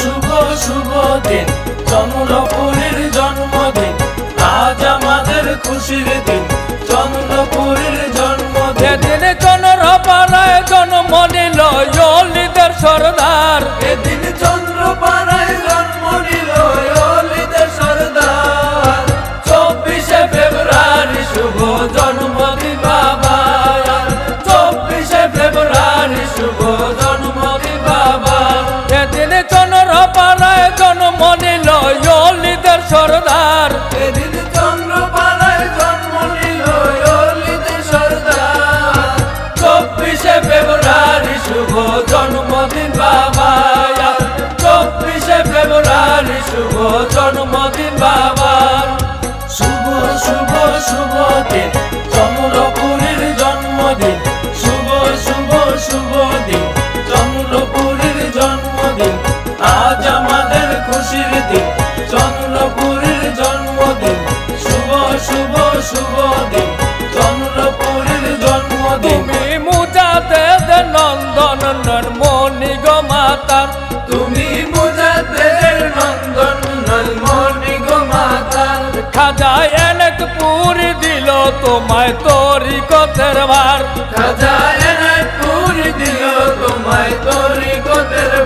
শুভ শুভ দিন। চন্দ্রপুরীর জন্মদিন। আজ আমাদের খুশির দিন। চন্দ্রপুরীর জন্মদিন। যেদিন চনর পাড়ায় জন্ম নিল, ইয়লিদের জন্মদিন বাবা শুভ শুভ শুভ দিন। চন্দ্রপুরীর জন্মদিন। শুভ শুভ শুভ দিন। চমুলপুরীর জন্মদিন। আজ আমাদের খুশির দিন। চন্দ্রপুরীর জন্মদিন। শুভ শুভ শুভ দিন। খাজা এনেক পুরি দিল তোমায় তরি কতের ভার। খাজায় পুরি দিল তোমায় তোরি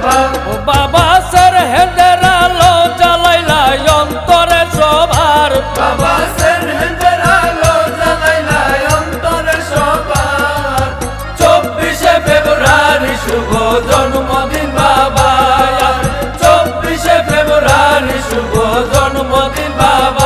ভাগ ও বাবা সর হেদের আলো জ্বালাইলা অন্তরে সবার বাবা সেন হেন্দের আলো জ্বালাইলা অন্তরে সবার চব্বিশে ফেব্রুয়ারি শুভ জন্মদিন বাবা চব্বিশে ফেব্রুয়ারি শুভ জন্মদিন বাবা।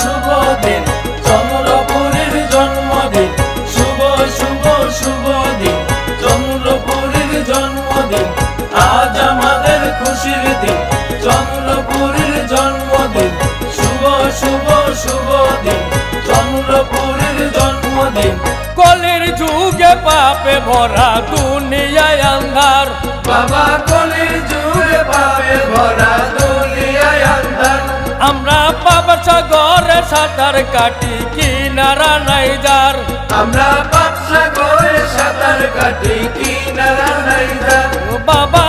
শুভ দিন চন্দ্রপুরীর জন্মদিন। শুভ শুভ শুভ দিন। চন্দ্রপুরীর জন্মদিন। আজ আমাদের খুশির দিন। চন্দ্রপুরীর জন্মদিন। শুভ শুভ শুভ দিন। চন্দ্রপুরীর জন্মদিন। কলির যুগে পাপে ভরা দুনিয়ায় আন্ধার। বাবা কলির জুড়ে পাবে ভরা দুনিয়ায় আন্ধার। আমরা পাপ সাগরে সাঁতার কাটি কিনারা নাই যার। আমরা বাদশা করে সাঁতার কাটি কিনারা নাই যার। বাবা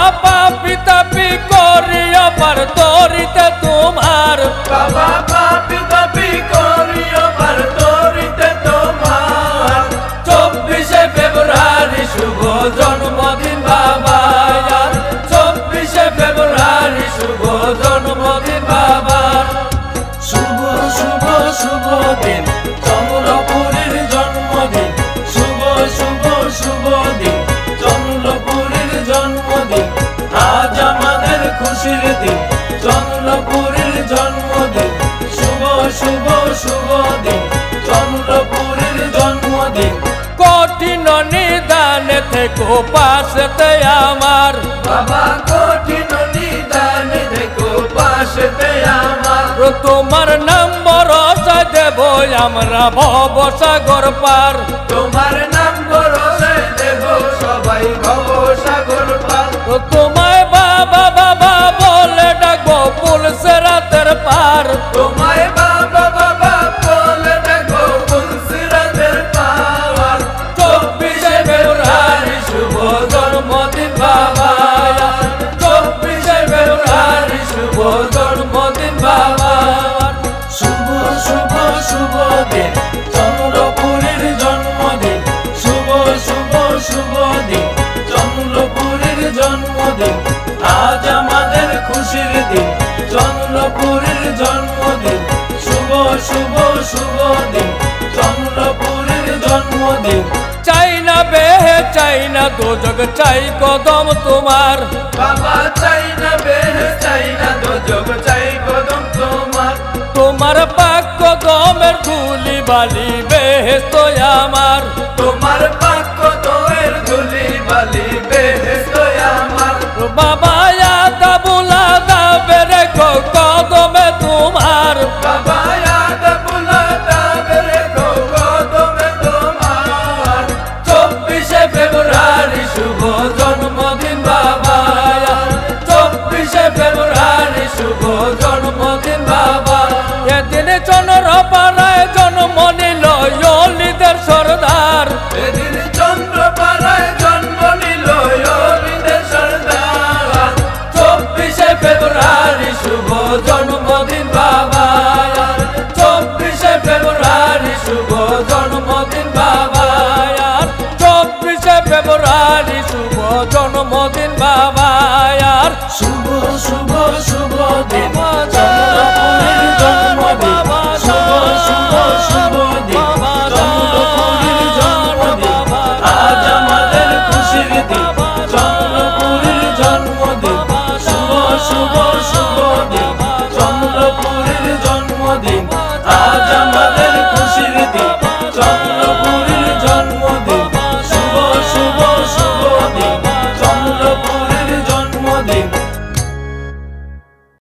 পাশেতে আমার। বাবা কঠিন নিদান দেখো পাশেতে আমার। তোমার নাম ভরসা দেব আমরা ভব সাগর পার। তোমার নাম জন্মদিন শুভ শুভ শুভ দিন। চন্দ্রপুরীর জন্মদিন। শুভ শুভ শুভ দিন। চন্দ্রপুরীর জন্মদিন। আজ আমাদের খুশির দিন। চন্দ্রপুরীর জন্মদিন। শুভ শুভ শুভ দিন। চন্দ্রপুরীর জন্মদিন। চাই না বেহে চাই না দোজগ চাই কদম তোমার। বাবা চাই না বেহ চাই না দোজগ চাই ধুলি তো আমার তোমার